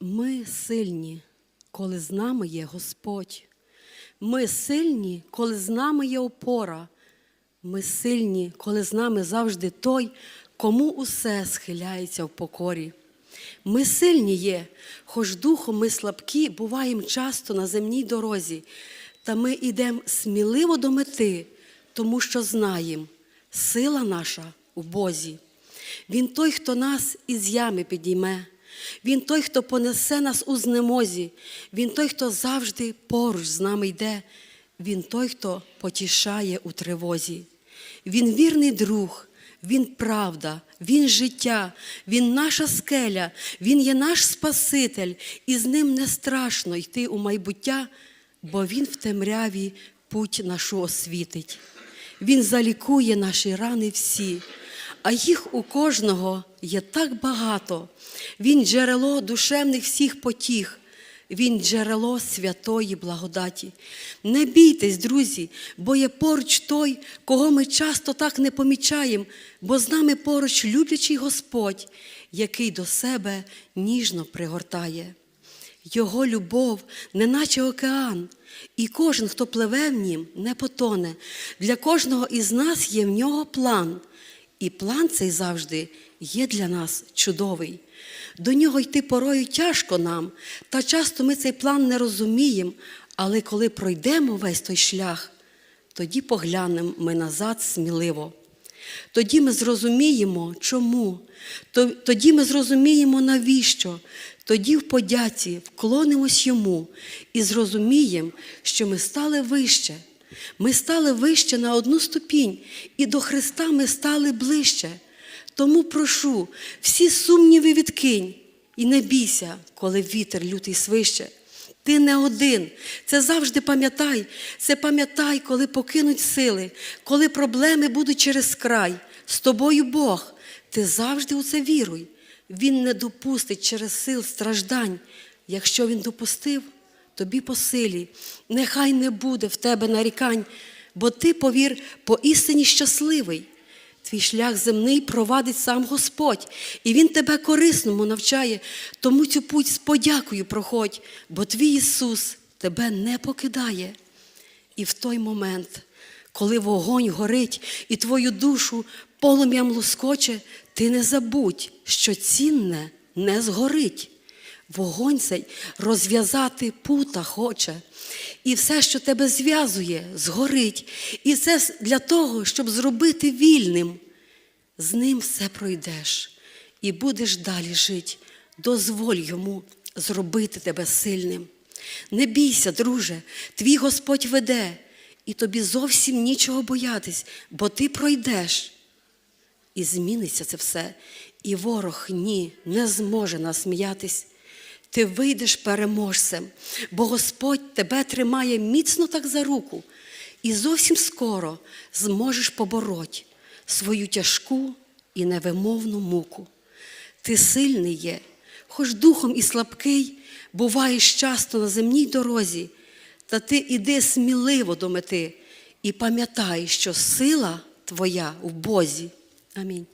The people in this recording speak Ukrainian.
Ми сильні, коли з нами є Господь. Ми сильні, коли з нами є опора. Ми сильні, коли з нами завжди той, кому усе схиляється в покорі. Ми сильні є, хоч духом ми слабкі, буваємо часто на земній дорозі, та ми йдемо сміливо до мети, тому що знаємо, сила наша у Бозі. Він той, хто нас із ями підійме. Він той, хто понесе нас у знемозі. Він той, хто завжди поруч з нами йде. Він той, хто потішає у тривозі. Він вірний друг, Він правда, Він життя, Він наша скеля, Він є наш Спаситель, і з ним не страшно йти у майбуття, бо Він в темряві путь нашу освітить. Він залікує наші рани всі, а їх у кожного є так багато. Він джерело душевних всіх потіх. Він джерело святої благодаті. Не бійтесь, друзі, бо є поруч той, кого ми часто так не помічаємо, бо з нами поруч люблячий Господь, який до себе ніжно пригортає. Його любов, неначе океан, і кожен, хто пливе в нім, не потоне. Для кожного із нас є в нього план, і план цей завжди є для нас чудовий. До нього йти порою тяжко нам, та часто ми цей план не розуміємо, але коли пройдемо весь той шлях, тоді поглянемо ми назад сміливо. Тоді ми зрозуміємо, чому, тоді ми зрозуміємо, навіщо, тоді в подяці вклонимось йому і зрозуміємо, що ми стали вище. Ми стали вище на одну ступінь, і до Христа ми стали ближче. Тому прошу, всі сумніви відкинь і не бійся, коли вітер лютий свище. Ти не один. Це завжди пам'ятай. Це пам'ятай, коли покинуть сили, коли проблеми будуть через край. З тобою Бог. Ти завжди у це віруй. Він не допустить через сил страждань. Якщо він допустив, тобі по силі. Нехай не буде в тебе нарікань, бо ти, повір, поістині щасливий. Твій шлях земний провадить сам Господь, і Він тебе корисному навчає, тому цю путь з подякою проходь, бо твій Ісус тебе не покидає. І в той момент, коли вогонь горить і твою душу полум'ям лускоче, ти не забудь, що цінне не згорить. Вогонь цей розв'язати пута хоче. І все, що тебе зв'язує, згорить. І це для того, щоб зробити вільним. З ним все пройдеш і будеш далі жити. Дозволь йому зробити тебе сильним. Не бійся, друже, твій Господь веде, і тобі зовсім нічого боятись, бо ти пройдеш. І зміниться це все. І ворог ні, не зможе насміятись. Ти вийдеш переможцем, бо Господь тебе тримає міцно так за руку, і зовсім скоро зможеш побороть свою тяжку і невимовну муку. Ти сильний є, хоч духом і слабкий, буваєш часто на земній дорозі, та ти іди сміливо до мети і пам'ятай, що сила твоя в Бозі. Амінь.